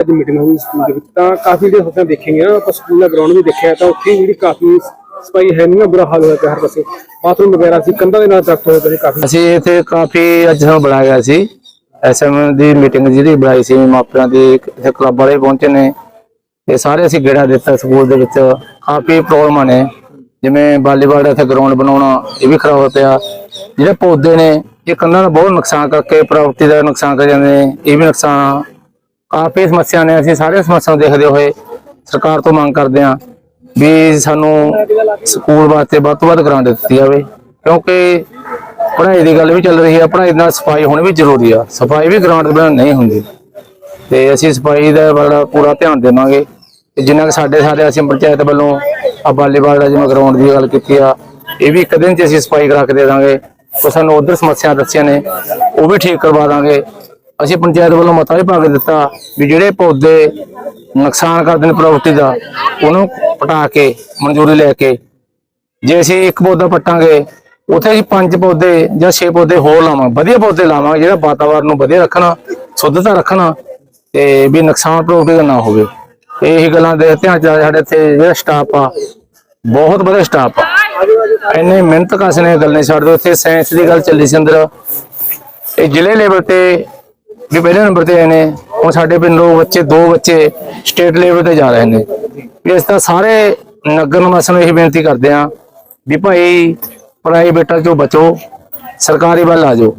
ਅੱਜ ਮੀਟਿੰਗ ਹੋਈ ਸਕੂਲ ਦੇ ਵਿੱਚ, ਤਾਂ ਕਾਫੀ ਜਿਹੜੇ ਹੋਟਾਂ ਦੇਖੇਗੇ ਆਪਾਂ ਸਕੂਲ ਦਾ ਗਰਾਊਂਡ ਵੀ ਦੇਖਿਆ, ਤਾਂ ਉੱਥੇ ਜਿਹੜੀ ਕਾਫੀ ਸਫ਼ਾਈ ਹੈ ਨਹੀਂ ਬੁਰਾ ਹਾਲ ਹੋਇਆ ਪਿਆ ਹਰ ਪਾਸੇ। ਬਾਥਰੂਮ ਵਗੈਰਾ ਸੀ, ਕੰਧਾਂ ਦੇ ਨਾਲ ਦਰਖਤ ਹੋਏ ਪਏ ਨੇ ਕਾਫੀ। ਅਸੀਂ ਇੱਥੇ ਕਾਫੀ ਅੱਜ ਸਾਨੂੰ ਬੁਲਾਇਆ ਗਿਆ ਸੀ। ਐਸਐਮ ਦੀ ਮੀਟਿੰਗ ਜਿਹੜੀ ਬੁਲਾਈ ਸੀ, ਮਾਪਿਆਂ ਦੀ, ਇੱਥੇ ਕਲੱਬ ਵਾਲੇ ਪਹੁੰਚੇ ਨੇ। ਤੇ ਸਾਰੇ ਅਸੀਂ ਗੇੜਾ ਦਿੱਤਾ ਸਕੂਲ ਦੇ ਵਿੱਚ। ਕਾਫੀ ਪ੍ਰੋਬਲਮਾਂ ਨੇ। ਜਿਵੇਂ ਵਾਲੀਬਾਲ ਇੱਥੇ ਗਰਾਊਂਡ ਬਣਾਉਣਾ, ਇਹ ਵੀ ਖਰਾਬ ਹੋ ਪਿਆ। ਜਿਹੜੇ ਪੌਦੇ ਨੇ, ਇਹ ਕੰਨਾਂ ਦਾ ਬਹੁਤ ਨੁਕਸਾਨ ਕਰਕੇ ਪ੍ਰਾਪਰਟੀ ਦਾ ਨੁਕਸਾਨ ਕਰ ਜਾਂਦੇ ਨੇ, ਇਹ ਵੀ ਨੁਕਸਾਨ ਕਾਫੀ ਸਮੱਸਿਆ ਨੇ, ਅਸੀਂ ਸਾਰੇ ਸਮੱਸਿਆ ਦੇਖਦੇ ਹੋਏ ਸਰਕਾਰ ਤੋਂ ਮੰਗ ਕਰਦੇ ਹਾਂ ਵੀ ਸਾਨੂੰ ਸਕੂਲ ਵਾਸਤੇ ਵੱਧ ਤੋਂ ਵੱਧ ਗ੍ਰਾਂਟ ਦਿੱਤੀ ਜਾਵੇ, ਕਿਉਂਕਿ ਪੜ੍ਹਾਈ ਦੀ ਗੱਲ ਵੀ ਚੱਲ ਰਹੀ ਹੈ ਪੜ੍ਹਾਈ ਨਾਲ ਸਫ਼ਾਈ ਹੋਣੀ ਵੀ ਜ਼ਰੂਰੀ ਆ, ਸਫ਼ਾਈ ਵੀ ਗ੍ਰਾਂਟ ਦੇ ਬਿਨਾਂ ਨਹੀਂ ਹੁੰਦੀ। ਤੇ ਅਸੀਂ ਸਫ਼ਾਈ ਦਾ ਬੜਾ ਪੂਰਾ ਧਿਆਨ ਦੇਵਾਂਗੇ, ਤੇ ਜਿੰਨਾ ਕਿ ਸਾਡੇ ਸਾਰੇ ਅਸੀਂ ਪੰਚਾਇਤ ਵੱਲੋਂ ਆ ਵਾਲੀਬਾਲ ਦਾ ਜਿਵੇਂ ਗਰਾਊਂਡ ਦੀ ਗੱਲ ਕੀਤੀ ਆ, ਇਹ ਵੀ ਇੱਕ ਦਿਨ ਚ ਅਸੀਂ ਸਫ਼ਾਈ ਕਰਾ ਕੇ ਦੇ ਦਾਂਗੇ, ਉਹ ਸਾਨੂੰ ਉਧਰ ਸਮੱਸਿਆ ਦੱਸੀਆਂ ਨੇ, ਉਹ ਵੀ ਠੀਕ ਕਰਵਾ ਦਾਂਗੇ। ਅਸੀਂ ਪੰਚਾਇਤ ਵੱਲੋਂ ਮਤਾ ਵੀ ਪਾ ਕੇ ਦਿੱਤਾ ਵੀ ਜਿਹੜੇ ਪੌਦੇ ਨੁਕਸਾਨ ਕਰਦੇ ਨੇ ਪ੍ਰੋਪਰਟੀ ਦਾ, ਉਹਨੂੰ ਪਟਾ ਕੇ, ਮਨਜ਼ੂਰੀ ਲੈ ਕੇ, ਜੇ ਅਸੀਂ ਇੱਕ ਪੌਦਾ ਪੱਟਾਂਗੇ, ਉੱਥੇ ਅਸੀਂ ਪੰਜ ਪੌਦੇ ਜਾਂ ਛੇ ਪੌਦੇ ਹੋਰ ਲਾਵਾਂਗੇ ਵਧੀਆ ਪੌਦੇ ਲਾਵਾਂਗੇ, ਜਿਹੜਾ ਵਾਤਾਵਰਨ ਨੂੰ ਵਧੀਆ ਰੱਖਣਾ, ਸ਼ੁੱਧਤਾ ਰੱਖਣਾ, ਤੇ ਵੀ ਨੁਕਸਾਨ ਪ੍ਰੋਪਰਟੀ ਦਾ ਨਾ ਹੋਵੇ। ਇਹੀ ਗੱਲਾਂ ਦੇ ਧਿਆਨ ਚ ਸਾਡੇ ਇੱਥੇ ਜਿਹੜਾ ਸਟਾਫ ਆ, ਬਹੁਤ ਵਧੀਆ ਸਟਾਫ ਆ। ਇੰਨੇ ਮਿਹਨਤ ਕਸ ਨੇ ਗੱਲ ਨਹੀਂ ਛੱਡਦੇ ਉੱਥੇ ਸਾਇੰਸ ਦੀ ਗੱਲ ਚੱਲੀ ਸੀ ਅੰਦਰ। ਇਹ ਜ਼ਿਲ੍ਹੇ ਲੈਵਲ ਤੇ ਵੀ ਪਹਿਲੇ ਨੰਬਰ ਤੇ ਆਏ ਨੇ, ਹੁਣ ਸਾਡੇ ਪਿੰਡੋਂ ਬੱਚੇ, ਦੋ ਬੱਚੇ ਸਟੇਟ ਲੈਵਲ ਤੇ ਜਾ ਰਹੇ ਨੇ। ਵੀ ਇਸ ਤਰ੍ਹਾਂ ਸਾਰੇ ਨਗਰ ਨਿਵਾਸੀਆਂ ਨੂੰ ਇਹ ਬੇਨਤੀ ਕਰਦੇ ਆ ਵੀ ਭਾਈ ਪ੍ਰਾਈਵੇਟਾਂ ਚੋਂ ਬਚੋ, ਸਰਕਾਰੀ ਵੱਲ ਆ ਜਾਓ।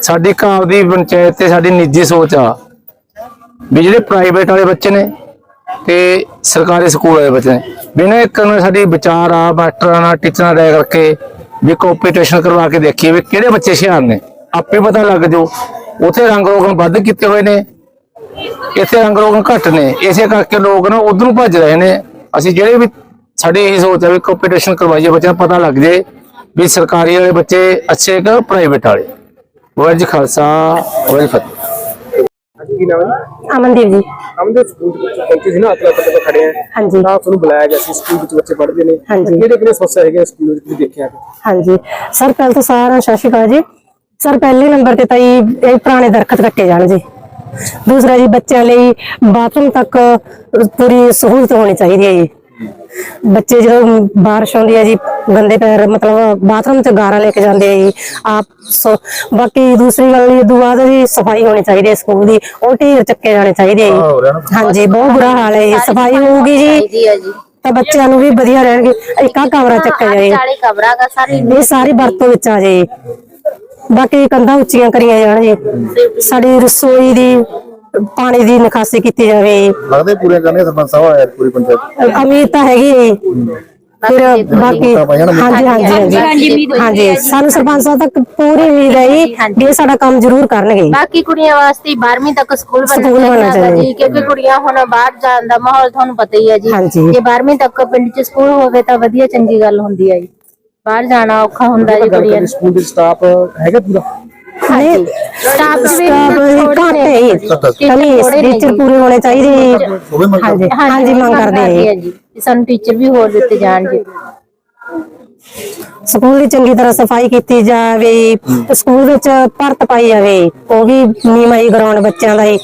ਸਾਡੀ ਘਰ ਦੀ ਪੰਚਾਇਤ ਤੇ ਸਾਡੀ ਨਿੱਜੀ ਸੋਚ ਆ ਵੀ ਜਿਹੜੇ ਪ੍ਰਾਈਵੇਟ ਵਾਲੇ ਬੱਚੇ ਨੇ ਤੇ ਸਰਕਾਰੀ ਸਕੂਲ ਵਾਲੇ ਬੱਚੇ ਨੇ, ਬਿਨਾਂ ਇੱਕ ਨੂੰ ਸਾਡੀ ਵਿਚਾਰ ਆ, ਮਾਸਟਰਾਂ ਨਾਲ ਟੀਚਰਾਂ ਨਾਲ ਕਰਕੇ ਵੀ ਕੰਪੀਟੀਸ਼ਨ ਕਰਵਾ ਕੇ ਦੇਖੀਏ ਵੀ ਕਿਹੜੇ ਬੱਚੇ ਹੁਸ਼ਿਆਰ ਨੇ। ਆਪੇ ਪਤਾ ਲੱਗ ਜਾਓ ਉਥੇ ਰੰਗ ਰੋਗਨ ਵੱਧ ਕੀਤੇ ਹੋਏ ਨੇ। ਇੱਥੇ ਰੰਗ ਰੋਗਨ ਘੱਟ ਨੇ। ਇਸੇ ਕਰਕੇ ਲੋਕ ਨਾ ਉਧਰੋਂ ਭੱਜ ਰਹੇ ਨੇ। ਅਸੀਂ ਜਿਹੜੇ ਵੀ ਸਾਡੇ ਇਹ ਸੋਚ ਹੈ ਵੀ ਕੰਪੀਟੀਸ਼ਨ ਕਰਵਾਈਏ ਬੱਚਿਆਂ ਨੂੰ ਪਤਾ ਲੱਗ ਜੇ ਵੀ ਸਰਕਾਰੀ ਵਾਲੇ ਬੱਚੇ ਅੱਛੇ ਕਿ ਪ੍ਰਾਈਵੇਟ ਵਾਲੇ। ਵਾਹਿਗੁਰੂ ਜੀ ਕਾ ਖਾਲਸਾ ਵਾਹਿਗੁਰੂ ਜੀ ਕੀ ਫਤਿਹ। ਅੱਜ ਕੀ ਨਾਮ ਹੈ? ਅਮਨਦੀਪ ਜੀ। ਅਮਦੇ ਸਕੂਲ ਦੇ ਵਿੱਚ ਪਹੁੰਚੇ ਸੀ ਨਾ ਅਤਲਾ ਪੱਲੇ ਤੋਂ ਖੜੇ ਆ। ਹਾਂਜੀ। ਤਾਂ ਤੁਹਾਨੂੰ ਬੁਲਾਇਆ ਗਿਆ ਸੀ ਸਕੂਲ ਵਿੱਚ ਬੱਚੇ ਪੜ੍ਹਦੇ ਨੇ। ਕਿਹੜੇ ਕਿਹੜੇ ਸਮੱਸਿਆ ਹੈਗੇ ਸਕੂਲ ਵਿੱਚ ਦੇਖਿਆ ਹਾਂਜੀ। ਸਰ ਪਹਿਲਾਂ ਤਾਂ ਸਾਰਾ ਸਤਿ ਸ਼੍ਰੀ ਅਕਾਲ ਜੀ। ਸਰ ਪਹਿਲੇ ਨੰਬਰ ਤੇ ਤਾਂ ਜੀ ਇਹ ਪੁਰਾਣੇ ਦਰਖਤ ਕੱਟੇ ਜਾਣ ਜੀ। ਦੂਸਰਾ ਜੀ ਬੱਚਿਆਂ ਲਈ ਬਾਥਰੂਮ ਤੱਕ ਪੂਰੀ ਸਹੂਲਤ ਹੋਣੀ ਚਾਹੀਦੀ ਹੈ ਜੀ। ਬੱਚੇ ਜਦੋਂ ਬਾਰਿਸ਼ ਆਉਂਦੀ ਹੈ ਜੀ ਗੰਦੇ ਪੈਰ ਮਤਲਬ ਬਾਥਰੂਮ ਚ ਗਾਰਾ ਲੈ ਕੇ ਜਾਂਦੇ ਆ ਜੀ। ਆਪ ਸੋ ਬਾਕੀ ਦੂਸਰੀ ਗੱਲ ਇਹ ਦੁਆ ਦੀ ਸਫ਼ਾਈ ਹੋਣੀ ਚਾਹੀਦੀ ਹੈ ਸਕੂਲ ਦੀ। ਉਹ ਢੇਰ ਚੱਕੇ ਜਾਣੇ ਚਾਹੀਦੇ ਆ ਜੀ। ਹਾਂਜੀ ਬਹੁਤ ਬੁਰਾ ਹਾਲ ਹੈ ਜੀ। ਸਫ਼ਾਈ ਹੋਊਗੀ ਜੀ ਜੀ। ਤਾਂ ਬੱਚਿਆਂ ਨੂੰ ਵੀ ਵਧੀਆ ਰਹਿਣਗੇ। ਇੱਕ ਕਮਰਾ ਚੱਕਿਆ ਜਾਏ। 40 ਕਮਰਾ ਦਾ ਸਾਰੀ ਇਹ ਸਾਰੀ ਵਰਤੋਂ ਵਿੱਚ ਆ ਜਾਏ। ਬਾਕੀ ਕੰਧਾਂ ਉੱਚੀਆਂ ਕਰੀਆਂ ਜਾਣ ਜੀ ਸਾਡੀ ਰਸੋਈ ਦੀ ਪਾਣੀ ਦੀ ਨਿਕਾਸੀ ਕੀਤੀ ਜਾਵੇ। ਲੱਗਦੇ ਪੂਰੇ ਕਰਨੇ ਸਰਪੰਚ ਸਾਹਿਬ ਆਇਆ ਪੂਰੀ ਪੰਚਾਇਤ। ਅਮੀਰ ਤਾਂ ਹੈਗੀ। ਫਿਰ ਬਾਕੀ ਹਾਂਜੀ ਹਾਂਜੀ ਹਾਂਜੀ ਹਾਂਜੀ ਸਾਨੂੰ ਸਰਪੰਚ ਸਾਹਿਬ ਤੱਕ ਪੂਰੀ ਉਮੀਦ ਹੈ ਜੀ ਇਹ ਸਾਡਾ ਕੰਮ ਜ਼ਰੂਰ ਕਰਨਗੇ। ਬਾਕੀ ਕੁੜੀਆਂ ਵਾਸਤੇ 12ਵੀਂ ਤੱਕ ਸਕੂਲ ਬਣਨਾ ਚਾਹੀਦਾ ਕਿਉਂਕਿ ਕੁੜੀਆਂ ਹੁਣ ਬਾਹਰ ਜਾਣ ਦਾ ਮਾਹੌਲ ਤੁਹਾਨੂੰ ਪਤਾ ਹੀ ਹੈ ਜੀ। ਜੇ 12ਵੀਂ ਤੱਕ ਪਿੰਡ 'ਚ ਸਕੂਲ ਹੋਵੇ ਤਾਂ ਵਧੀਆ ਚੰਗੀ ਗੱਲ ਹੁੰਦੀ ਹੈ ਜੀ। ਬਾਹਰ ਜਾਣਾ ਔਖਾ ਹੁੰਦਾ ਜੀ ਕੁੜੀਆਂ ਕਰੀਏ ਸਕੂਲ ਦੇ ਸਟਾਫ ਹੈਗਾ ਪੂਰਾ? ਨਹੀਂ ਸਟਾਫ ਵੀ ਸਟਾਫ ਘੱਟ ਹੈ ਜੀ ਕਮੀ ਟੀਚਰ ਪੂਰੇ ਹੋਣੇ ਚਾਹੀਦੇ ਹਾਂਜੀ ਹਾਂਜੀ ਮੰਗ ਕਰਦੇ ਜੀ। ਸਾਨੂੰ ਟੀਚਰ ਵੀ ਹੋਰ ਦਿੱਤੇ ਜਾਣ ਜੀ ਸਕੂਲ ਦੀ ਚੰਗੀ ਤਰ੍ਹਾਂ ਸਫ਼ਾਈ ਕੀਤੀ ਜਾਵੇ ਤੇ ਸਕੂਲ ਵਿੱਚ ਭਰਤ ਪਾਈ ਜਾਵੇ ਉਹ ਵੀ ਨੀਮਾਈ ਗਰਾਊਂਡ ਬੱਚਿਆਂ ਦਾ ਹੀ।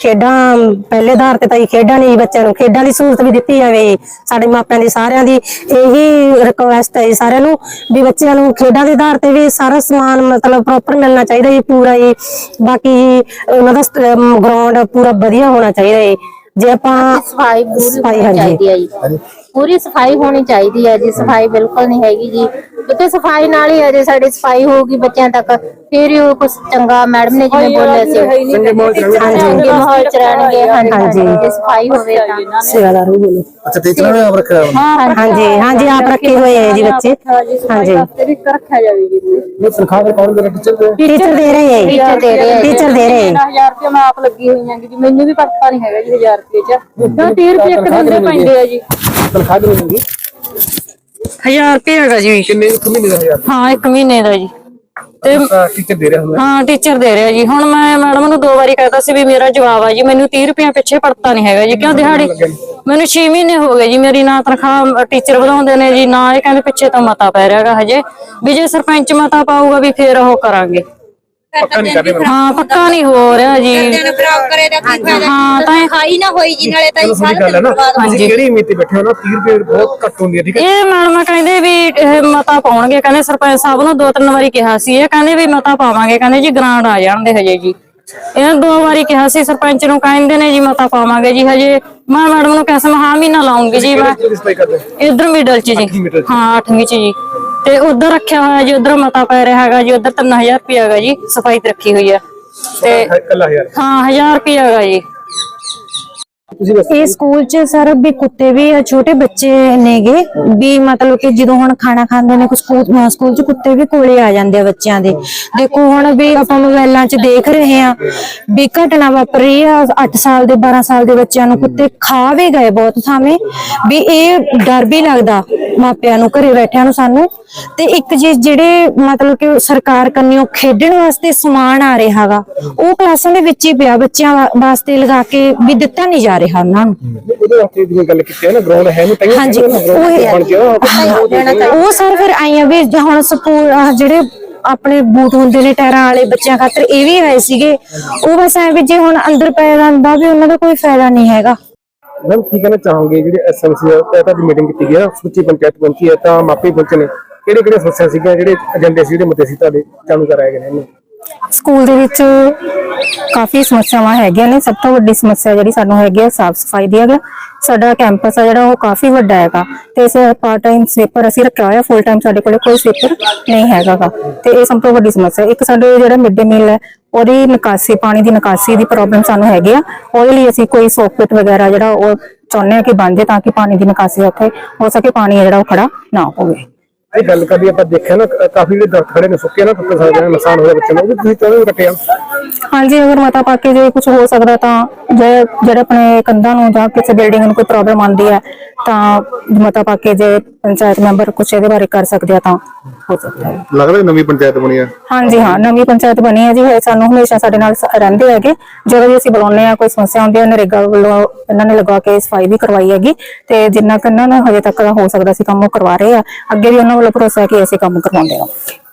ਖੇਡਾਂ ਪਹਿਲੇ ਆਧਾਰ ਤੇ ਤਾਂ ਹੀ ਖੇਡਾਂ ਨਹੀਂ ਬੱਚਿਆਂ ਨੂੰ ਖੇਡਾਂ ਦੀ ਸਹੂਲਤ ਵੀ ਦਿੱਤੀ ਜਾਵੇ। ਸਾਡੇ ਮਾਪਿਆਂ ਦੀ ਸਾਰਿਆਂ ਦੀ ਇਹੀ ਰਿਕੁਐਸਟ ਹੈ ਸਾਰਿਆਂ ਨੂੰ ਵੀ ਬੱਚਿਆਂ ਨੂੰ ਖੇਡਾਂ ਦੇ ਆਧਾਰ ਤੇ ਵੀ ਸਾਰਾ ਸਮਾਨ ਮਤਲਬ ਪ੍ਰੋਪਰ ਮਿਲਣਾ ਚਾਹੀਦਾ ਜੀ ਪੂਰਾ ਜੀ। ਬਾਕੀ ਉਹਨਾਂ ਦਾ ਗਰਾਊਂਡ ਪੂਰਾ ਵਧੀਆ ਹੋਣਾ ਚਾਹੀਦਾ ਹੈ ਜੇ ਆਪਾਂ ਸਫ਼ਾਈ ਪੂਰੀ ਸਫ਼ਾਈ, ਹੋਣੀ ਹਾਂਜੀ। ਚਾਹੀਦੀ ਹੈ ਪੂਰੀ ਸਫ਼ਾਈ ਹੋਣੀ ਚਾਹੀਦੀ ਹੈ ਜੀ ਸਫ਼ਾਈ ਬਿਲਕੁਲ ਨਹੀਂ ਹੈਗੀ ਜੀ। ਕਿਉਂਕਿ ਸਫ਼ਾਈ ਨਾਲ ਹੀ ਅਜੇ ਸਾਡੀ ਸਫ਼ਾਈ ਹੋਊਗੀ ਬੱਚਿਆਂ ਤੱਕ। ਫਿਰ ਹੀ ਉਹ ਕੁਝ ਚੰਗਾ ਮੈਡਮ ਨੇ ਜਿਵੇਂ ਬੋਲਿਆ ਸੀ। ਚੰਗੇ ਮਾਹੌਲ ਚ ਰਹਿਣਾ ਚੰਗੇ ਮਾਹੌਲ ਚ ਰਹਿਣਗੇ ਹਾਂਜੀ। ਹਾਂਜੀ। ਜੇ ਸਫ਼ਾਈ ਹੋਵੇ ਤਾਂ। ਸੇਵਾਦਾਰ ਵੀ ਬੋਲੋ। ਅੱਛਾ ਟੀਚਰਾਂ ਨੇ ਆਪ ਰੱਖਿਆ ਹੋਇਆ ਹਾਂਜੀ। ਹਾਂਜੀ ਆਪ ਰੱਖੇ ਹੋਏ ਹੈ ਜੀ ਬੱਚੇ। ਹਾਂਜੀ। ਇਹ ਤਨਖਾਹ ਦੇ ਕੌਣ ਦੇ ਟੀਚਰ ਦੇ ਟੀਚਰ ਦੇ ਰਹੇ ਹੈ ਟੀਚਰ ਦੇ ਰਹੇ ਹੈ ਜੀ। ਟੀਚਰ ਦੇ ਰਹੇ ਹੈ। 1000 ਰੁਪਏ ਮੈਂ ਆਪ ਲੱਗੀ ਹੋਈ ਹਾਂ ਜੀ। ਮੈਨੂੰ ਵੀ ਪਤਾ ਨਹੀਂ ਹੈਗਾ ਜੀ 1000 ਰੁਪਏ ਚ। ਤਾਂ 30 ਰੁਪਏ ਇੱਕ ਦਿਨ ਦੇ ਪੈਂਦੇ ਆ ਜੀ? ਤਨਖਾਹ ਕਿੰਨੀ ਹੁੰਦੀ 1000 ਰੁਪਏ ਹੈਗਾ ਜੀ। ਕਿੰਨੇ ਇੱਕ ਮਹੀਨੇ ਦਾ ਹਜ਼ਾਰ? ਹਾਂ ਇੱਕ ਮਹੀਨੇ ਦਾ ਜੀ। ਤੇ ਤਾਂ ਟੀਚਰ ਦੇ ਰਿਹਾ ਹੁੰਦਾ। ਹਾਂ ਟੀਚਰ ਦੇ ਰਿਹਾ ਜੀ। ਹੁਣ ਮੈਂ ਮੈਡਮ ਨੂੰ ਦੋ ਵਾਰੀ ਕਹਿਤਾ ਸੀ ਵੀ ਮੇਰਾ ਜਵਾਬ ਆ ਜੀ। ਮੈਨੂੰ 30 ਰੁਪਏ ਪਿੱਛੇ ਪੜਤਾ ਨਹੀਂ ਹੈਗਾ ਜੀ। ਕਿਉਂ ਦਿਹਾੜੀ? ਮੈਨੂੰ 6 ਮਹੀਨੇ ਹੋ ਗਏ ਜੀ। ਮੇਰੀ ਨਾ ਤਨਖਾਹ ਟੀਚਰ ਵਧਾਉਂਦੇ ਨੇ ਜੀ। ਨਾ ਇਹ ਕਹਿੰਦੇ ਪਿੱਛੇ ਤਾਂ ਮਤਾ ਪੈ ਰਿਹਾਗਾ ਹਜੇ। ਵੀ ਜੇ ਸਰਪੰਚ ਮਤਾ ਪਾਊਗਾ ਵੀ ਫੇਰ ਉਹ ਕਰਾਂਗੇ। ਪੱਕਾ ਨਹੀਂ ਕਰ ਰਹੇ ਮਤਲਬ। ਹਾਂ ਪੱਕਾ ਨਹੀਂ ਹੋ ਰਿਹਾ ਜੀ ਖਰਾਬ ਕਰੇ ਦਾ ਕੀ ਫਾਇਦਾ? ਹਾਂ ਤਾਂ ਇਹ- ਖਾਈ ਨਾ ਹੋਈ ਜੀ ਨਾਲੇ ਤਾਂ ਇਹ ਸਾਰਾ ਗੱਲ ਹੈ ਦਿਨ ਨਾ ਬਰਬਾਦ ਹੋ ਤੁਸੀਂ ਕਿਹੜੀ ਉਮੀਦ ਤੇ ਬੈਠੇ ਹੋ ਨਾ? 30 ਰੁਪਏ ਬਹੁਤ ਘੱਟ ਹੁੰਦੀ ਹੈ ਠੀਕ ਹੈ? ਇਹ ਮੈਡਮ ਕਹਿੰਦੇ ਵੀ ਇਹ ਮਤਾ ਪਾਉਣਗੇ। ਕਹਿੰਦੇ ਸਰਪੰਚ ਸਾਹਿਬ ਨੂੰ ਦੋ ਤਿੰਨ ਵਾਰੀ ਕਿਹਾ ਸੀ। ਇਹ ਕਹਿੰਦੇ ਵੀ ਮਤਾ ਪਾਵਾਂਗੇ। ਕਹਿੰਦੇ ਜੀ ਗ੍ਰਾਂਟ ਆ ਜਾਣਦੇ ਹਜੇ ਜੀ। ਇਹਨਾਂ ਦੋ ਵਾਰੀ ਕਿਹਾ ਸੀ ਸਰਪੰਚ ਨੂੰ। ਕਹਿੰਦੇ ਨੇ ਜੀ ਮਤਾ ਪਾਵਾਂਗੇ ਜੀ। ਹਜੇ ਮੈਂ ਮੈਡਮ ਨੂੰ ਕਿਹਾ ਹਾਂ ਮਹੀਨਾ ਲਾਉਂਗੀ ਜੀ ਮੈਂ। ਕਿਹੜੀ ਸਫ਼ਾਈ ਕਰਦੇ ਇਧਰ ਮਿਡਲ ਚ ਜੀ। ਚ। ਹਾਂ 8ਵੀਂ ਚ ਜੀ। ਤੇ ਉਧਰ ਰੱਖਿਆ ਹੋਇਆ ਜੀ ਉਧਰ ਮਤਾ ਪੈ ਰਿਹਾ ਹੈਗਾ ਜੀ ਉਧਰ 3000 ਰੁਪਏ ਹੈਗਾ ਜੀ ਸਫ਼ਾਈ ਤੇ ਰੱਖੀ ਹੋਈ ਹੈ। ਤੇ ਯਾਰ ਹਾਂ 1000 ਰੁਪਏ ਹੈਗਾ ਜੀ। ਤੁਸੀਂ ਦੱਸੋ। ਇਹ ਸਕੂਲ ਚ ਸਰ ਵੀ ਕੁੱਤੇ ਵੀ ਆ, ਛੋਟੇ ਬੱਚੇ ਨੇਗੇ ਵੀ ਮਤਲਬ ਕਿ ਜਦੋਂ ਹੁਣ ਖਾਣਾ ਖਾਂਦੇ ਨੇ ਕੁਝ ਸਕੂਲ ਸਕੂਲ ਚ ਕੁੱਤੇ ਵੀ ਕੋਲੇ ਆ ਜਾਂਦੇ ਆ ਬੱਚਿਆਂ ਦੇ। ਦੇਖੋ ਹੁਣ ਵੀ ਆਪਾਂ ਮੋਬਾਈਲਾਂ ਚ ਦੇਖ ਰਹੇ ਆ ਵੀ ਘਟਨਾ ਵਾਪਰੀ ਆ 8 ਸਾਲ ਦੇ 12 ਸਾਲ ਦੇ ਬੱਚਿਆਂ ਨੂੰ ਕੁੱਤੇ ਖਾ ਵੀ ਗਏ ਬਹੁਤ ਥਾਵੇਂ। ਵੀ ਇਹ ਡਰ ਵੀ ਲੱਗਦਾ। ਮਾਪਿਆਂ ਨੂੰ ਘਰੇ ਬੈਠਿਆਂ ਨੂੰ ਸਾਨੂੰ। ਤੇ ਇੱਕ ਜੀ ਜਿਹੜੇ ਮਤਲਬ ਕਿ ਸਰਕਾਰ ਕੰਨਿਓ ਖੇਡਣ ਵਾਸਤੇ ਸਮਾਨ ਆ ਰਿਹਾਗਾ ਉਹ ਕਲਾਸਾਂ ਦੇ ਵਿੱਚ ਹੀ ਪਿਆ ਬੱਚਿਆਂ ਵਾਸਤੇ ਲਗਾ ਕੇ ਵੀ ਦਿੱਤਾ ਨਹੀਂ ਜਾ ਰਿਹਾ ਉਹਨਾਂ ਨੂੰ। ਉਹਦੇ ਵਾਸਤੇ ਜਿਵੇਂ ਗੱਲ ਕੀਤੀ ਹੈ ਨਾ ਗਰਾਊਂਡ ਹੈ ਨਹੀਂ ਤਾਂ ਹਾਂਜੀ, ਉਹ ਸਰ ਫਿਰ ਆਈਆਂ ਵੀ ਹੁਣ ਸਕੂਲ ਜਿਹੜੇ ਆਪਣੇ ਬੂਟ ਹੁੰਦੇ ਨੇ ਟਾਇਰਾਂ ਵਾਲੇ ਬੱਚਿਆਂ ਖਾਤਰ ਇਹ ਵੀ ਆਏ ਸੀਗੇ। ਉਹ ਬਸ ਐ ਵੀ ਜੇ ਹੁਣ ਅੰਦਰ ਪੈ ਜਾਂਦਾ ਵੀ ਉਹਨਾਂ ਦਾ ਕੋਈ ਫਾਇਦਾ ਨਹੀਂ ਹੈਗਾ। ਮੈਮ, ਕੀ ਕਹਿਣਾ ਚਾਹੋਗੇ? ਜਿਹੜੇ ਐਸਐਮਸੀ ਹੈ ਤਾਂ ਮੀਟਿੰਗ ਕੀਤੀ ਗਈ ਹੈ, ਸੁੱਚੀ ਪੰਚਾਇਤ ਪਹੁੰਚੀ ਹੈ, ਤਾਂ ਮਾਪੇ ਪਹੁੰਚੇ ਨੇ। ਕਿਹੜੇ ਕਿਹੜੇ ਸਮੱਸਿਆ ਸੀਗੀਆਂ? ਜਿਹੜੇ ਏਜੰਡੇ ਸੀ, ਜਿਹੜੇ ਮੁੱਦੇ ਸੀ ਤੁਹਾਡੇ, ਚਾਲੂ ਕਰਾਏ ਗਏ ਨੇ ਇਹਨੂੰ। ਸਕੂਲ ਦੇ ਵਿੱਚ ਕਾਫੀ ਸਮੱਸਿਆਵਾਂ ਹੈਗੀਆਂ ਨੇ। ਸਭ ਤੋਂ ਵੱਡੀ ਸਮੱਸਿਆ ਜਿਹੜੀ ਸਾਨੂੰ ਹੈਗੀ ਹੈ, ਸਾਫ਼ ਸਫ਼ਾਈ ਦੀ ਹੈਗਾ। ਸਾਡਾ ਕੈਂਪਸ ਆ ਜਿਹੜਾ, ਉਹ ਕਾਫੀ ਵੱਡਾ ਹੈਗਾ। ਤੇ ਇਸ ਪਾਰਟ ਟਾਈਮ ਸਵੀਪਰ ਅਸੀਂ ਰੱਖਿਆ ਹੋਇਆ ਫੁੱਲ ਟਾਈਮ ਸਾਡੇ ਕੋਲੇ ਕੋਈ ਸਲੀਪਰ ਨਹੀਂ ਹੈਗਾ ਤੇ ਇਹ ਸਭ ਤੋਂ ਵੱਡੀ ਸਮੱਸਿਆ। ਇੱਕ ਸਾਡੇ ਜਿਹੜਾ ਮਿਡ ਡੇ ਮੀਲ ਹੈ ਉਹਦੀ ਨਿਕਾਸੀ, ਪਾਣੀ ਦੀ ਨਿਕਾਸੀ ਦੀ ਪ੍ਰੋਬਲਮ ਸਾਨੂੰ ਹੈਗੀ ਆ। ਉਹਦੇ ਲਈ ਅਸੀਂ ਕੋਈ ਸੌਕਟ ਵਗੈਰਾ ਜਿਹੜਾ ਉਹ ਚਾਹੁੰਦੇ ਆ ਕਿ ਬਣ ਜਾਏ ਤਾਂ ਕਿ ਪਾਣੀ ਦੀ ਨਿਕਾਸੀ ਉੱਥੇ ਹੋ ਸਕੇ, ਪਾਣੀ ਜਿਹੜਾ ਉਹ ਖੜਾ ਨਾ ਹੋਵੇ। ਇਹ ਗੱਲ ਕਰੀ ਆਪਾਂ ਦੇਖਿਆ ਨਾ, ਕਾਫੀ ਜਿਹੜੇ ਦਰਖਤ ਖੜੇ ਨੇ, ਸੁੱਕੇ ਨਾ ਟੁੱਟ ਸਕਦੇ ਨੇ ਨੁਕਸਾਨ ਹੋਇਆ ਬੱਚਿਆਂ ਨੂੰ, ਉਹ ਵੀ ਤੁਸੀਂ ਚਾਹੁੰਦੇ ਹੋ ਕੱਟਿਆ ਹਾਂਜੀ ਅਗਰ ਮਤਾ ਪਾ ਕੇ ਜੇ ਕੁਝ ਹੋ ਸਕਦਾ ਤਾਂ ਜੇ ਜਿਹੜੇ ਆਪਣੇ ਕੰਧਾਂ ਨੂੰ ਜਾਂ ਕਿਸੇ ਬਿਲਡਿੰਗ ਨੂੰ ਕੋਈ ਪ੍ਰੋਬਲਮ ਆਉਂਦੀ ਹੈ ਤਾਂ ਮਤਾ ਪਾ ਕੇ ਜੇ ਪੰਚਾਇਤ ਮੈਂਬਰ ਕੁਝ ਇਹਦੇ ਬਾਰੇ ਕਰ ਸਕਦੇ ਆ ਤਾਂ। ਹੋ ਸਕਦਾ ਹੈ। ਲੱਗਦਾ ਕਿ ਨਵੀਂ ਪੰਚਾਇਤ ਬਣੀ ਹੈ। ਹਾਂਜੀ ਹਾਂ ਨਵੀਂ ਪੰਚਾਇਤ ਬਣੀ ਹੈ ਜੀ। ਇਹ ਸਾਨੂੰ ਹਮੇਸ਼ਾ ਸਾਡੇ ਨਾਲ ਸ- ਰਹਿੰਦੇ ਹੈਗੇ। ਜਦੋਂ ਵੀ ਅਸੀਂ ਬੁਲਾਉਂਦੇ ਆ ਕੋਈ ਸਮੱਸਿਆ ਹੁੰਦੀ ਹੈ ਨਰੇਗਾ ਵੱਲੋਂ ਇਹਨਾਂ ਨੇ ਲਗਾ ਕੇ ਸਫ਼ਾਈ ਵੀ ਕਰਵਾਈ ਹੈਗੀ। ਤੇ ਜਿੰਨਾ ਕੁ ਇਹਨਾਂ ਨੇ ਹਜੇ ਤੱਕ ਦਾ ਹੋ ਸਕਦਾ ਸੀ ਕੰਮ ਉਹ ਕਰਵਾ ਰਹੇ ਆ। ਅੱਗੇ ਵੀ ਉਹਨਾਂ ਵੱਲੋਂ ਭਰੋਸਾ ਹੈ ਕਿ ਅਸੀਂ ਕੰਮ ਕਰਵਾਉਂਦੇ ਰਹਾਂਗੇ